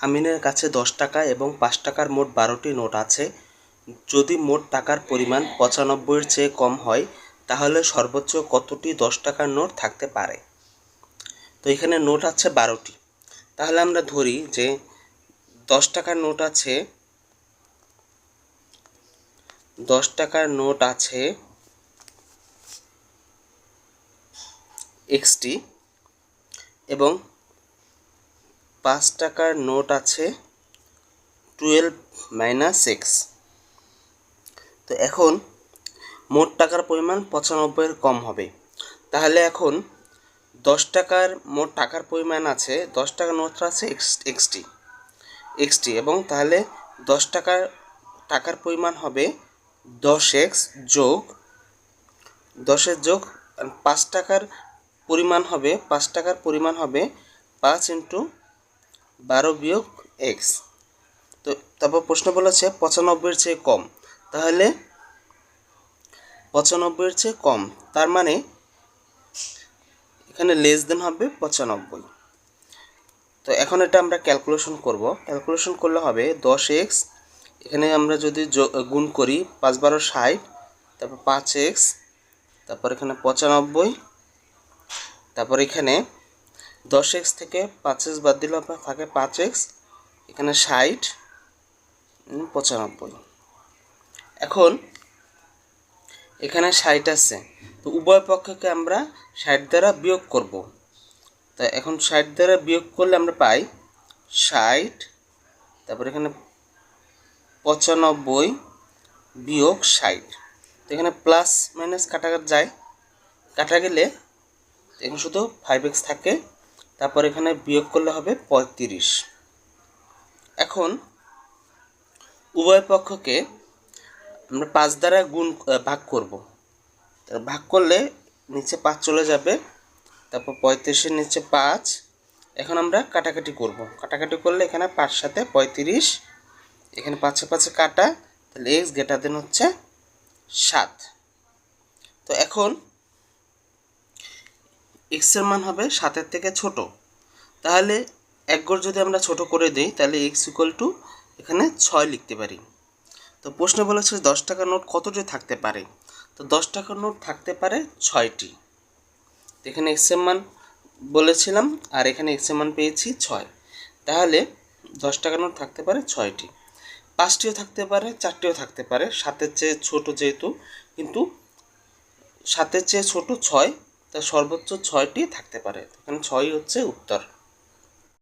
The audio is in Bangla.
আমিনের কাছে দশ টাকা এবং পাঁচ টাকার মোট বারোটি নোট আছে। যদি মোট টাকার পরিমাণ পঁচানব্বইয়ের চেয়ে কম হয়, তাহলে সর্বোচ্চ কতটি দশ টাকার নোট থাকতে পারে? তো এখানে নোট আছে বারোটি। তাহলে আমরা ধরি যে দশ টাকার নোট আছে, দশ টাকার নোট আছে এক্সটি এবং পাঁচ টাকার নোট আছে টুয়েলভ মাইনাস এক্স। তো এখন মোট টাকার পরিমাণ পঁচানব্বইয়ের কম হবে। তাহলে এখন দশ টাকার মোট টাকার পরিমাণ আছে, দশ টাকার নোটটা আছে এক্স, এক্সটি এক্সটি এবং তাহলে দশ টাকার টাকার পরিমাণ হবে দশ এক্স যোগ দশের যোগ, পাঁচ টাকার পরিমাণ হবে, পাঁচ টাকার পরিমাণ হবে পাঁচ ইন্টু বারো বিয়োগ এক্স। তো তারপর প্রশ্ন বলেছে পঁচানব্বইয়ের চেয়ে কম। তাহলে পঁচানব্বইয়ের চেয়ে কম, তার মানে এখানে লেস দেন হবে পঁচানব্বই। তো এখন এটা আমরা ক্যালকুলেশন করব। ক্যালকুলেশন করলে হবে দশ এক্স, এখানে আমরা যদি গুণ করি পাঁচ বারো ষাট, তারপর পাঁচ এক্স, তারপর এখানে পঁচানব্বই, তারপর এখানে দশ এক্স থেকে পাঁচ এক্স বাদ দিলে আপনার থাকে পাঁচ এক্স এখানে ষাট পঁচানব্বই। এখন এখানে ষাট আছে, তো উভয় পক্ষকে আমরা ষাট দ্বারা বিয়োগ করব। তা এখন ষাট দ্বারা বিয়োগ করলে আমরা পাই ষাট, তারপর এখানে পঁচানব্বই বিয়োগ ষাট। তো এখানে প্লাস মাইনাস কাটা যায়, কাটা গেলে এখন শুধু ফাইভ এক্স থাকে। তারপর এখানে বিয়োগ করলে হবে পঁয়ত্রিশ। এখন উভয় পক্ষকে আমরা পাঁচ দ্বারা গুণ ভাগ করব। ভাগ করলে নিচে পাঁচ চলে যাবে, তারপর পঁয়ত্রিশের নিচে পাঁচ। এখন আমরা কাটাকাটি করব। কাটাকাটি করলে এখানে পাঁচ সাথে পঁয়ত্রিশ, এখানে পাঁচে পাঁচে কাটা, তাহলে এক্স গ্রেটার দেন হচ্ছে সাত। তো এখন এক্সের মান হবে সাতের থেকে ছোট। তাহলে এক গড় যদি আমরা ছোট করে দিই, তাহলে এক্স ইকুয়াল টু এখানে ছয় লিখতে পারি। তো প্রশ্ন বলেছে দশ টাকার নোট কতটি থাকতে পারে? তো দশ টাকার নোট থাকতে পারে ছয়টি। এখানে এক্সের মান বলেছিলাম, আর এখানে এক্সের মান পেয়েছি ছয়। তাহলে দশ টাকার নোট থাকতে পারে ছয়টি। পাঁচটিও থাকতে পারে, চারটিও থাকতে পারে। সাতের চেয়ে ছোট যেহেতু, কিন্তু সাতের চেয়ে ছোট ছয় সর্বোচ্চ ছয়টি থাকতে পারে। এখানে ছয়ই হচ্ছে উত্তর।